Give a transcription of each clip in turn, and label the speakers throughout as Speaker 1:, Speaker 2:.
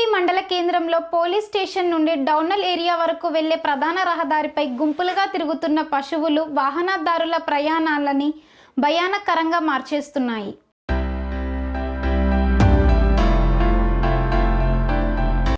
Speaker 1: మండల కేంద్రంలో police station నుండి డౌనల్ ఏరియా వరకు వెళ్ళే ప్రధాన రహదారిపై గుంపులుగా తిరుగుతున్న పశువులు వాహనదారుల ప్రయాణాలని భయానకరంగా మార్చేస్తున్నాయి.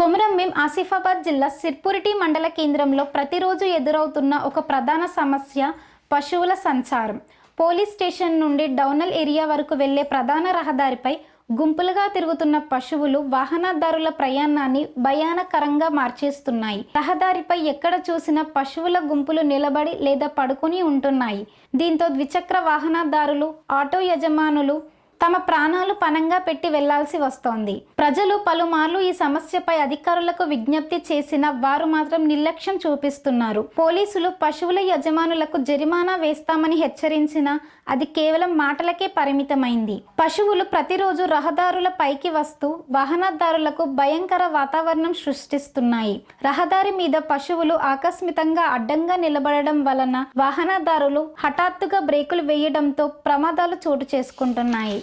Speaker 1: కొమురంభీం ఆసిఫాబాద్ జిల్లా సిర్పురిటి మండల కేంద్రంలో ప్రతిరోజు ఎదురవుతున్న ఒక ప్రధాన సమస్య పశువుల సంచారం. పోలీస్ స్టేషన్ నుండి డౌనల్ ఏరియా వరకు వెళ్ళే ప్రధాన రహదారిపై గుంపులుగా తిరుగుతున్న పశువులు వాహనదారుల ప్రయాణాన్ని భయానకరంగా మార్చేస్తున్నాయి. రహదారిపై ఎక్కడ చూసినా పశువుల గుంపులు నిలబడి లేదా పడుకొని ఉంటున్నాయి. దీంతో ద్విచక్ర వాహనదారులు ఆటో యజమానులు తమ ప్రాణాలు పనంగా పెట్టి వెళ్ళాల్సి వస్తోంది. ప్రజలు పలుమార్లు ఈ సమస్యపై అధికారులకు విజ్ఞప్తి చేసినా వారు మాత్రం నిర్లక్ష్యం చూపిస్తున్నారు. పోలీసులు పశువుల యజమానులకు జరిమానా వేస్తామని హెచ్చరించినా అది కేవలం మాటలకే పరిమితమైంది. పశువులు ప్రతిరోజు రహదారుల పైకి వస్తూ వాహనదారులకు భయంకర వాతావరణం సృష్టిస్తున్నాయి. రహదారి మీద పశువులు ఆకస్మితంగా అడ్డంగా నిలబడడం వలన వాహనదారులు హఠాత్తుగా బ్రేకులు వేయడంతో ప్రమాదాలు చోటు చేసుకుంటున్నాయి.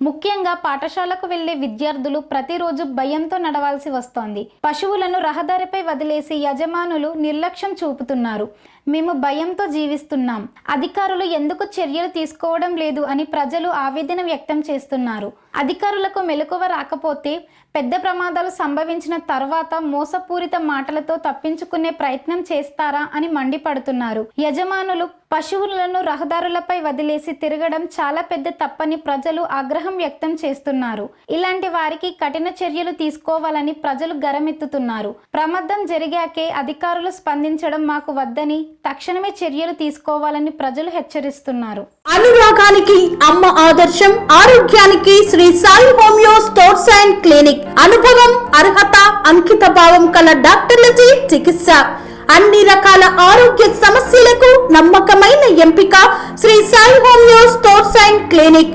Speaker 1: ముఖ్యంగా పాఠశాలకు వెళ్ళే విద్యార్థులు ప్రతిరోజు భయంతో నడవాల్సి వస్తోంది. పశువులను రహదారిపై వదిలేసి యజమానులు నిర్లక్ష్యం చూపుతున్నారు. మేము భయంతో జీవిస్తున్నాం. అధికారులు ఎందుకు చర్యలు తీసుకోవడం లేదు అని ప్రజలు ఆవేదన వ్యక్తం చేస్తున్నారు. అధికారులకు మెలకువ రాకపోతే పెద్ద ప్రమాదాలు సంభవించిన తర్వాత మోసపూరిత మాటలతో తప్పించుకునే ప్రయత్నం చేస్తారా అని మండిపడుతున్నారు. యజమానులు పశువులను రహదారులపై వదిలేసి తిరగడం చాలా పెద్ద తప్పని ప్రజలు ఆగ్రహం వ్యక్తం చేస్తున్నారు. ఇలాంటి వారికి కఠిన చర్యలు తీసుకోవాలని ప్రజలు గరమెత్తుతున్నారు. ప్రమాదం జరిగాకే అధికారులు స్పందించడం మాకు వద్దని తక్షణమే చర్యలు తీసుకోవాలని ప్రజలు హెచ్చరిస్తున్నారు.
Speaker 2: అనురాగానికి అమ్మ ఆదర్శం ఆరోగ్యానికి Sri Sai homeo stores and clinic. అనుభవం అర్హత అంకిత భావం కల డాక్టర్లచే చికిత్స. అన్ని రకాల ఆరోగ్య సమస్యలకు నమ్మకమైన ఎంపిక Sri Sai homeo stores and clinic.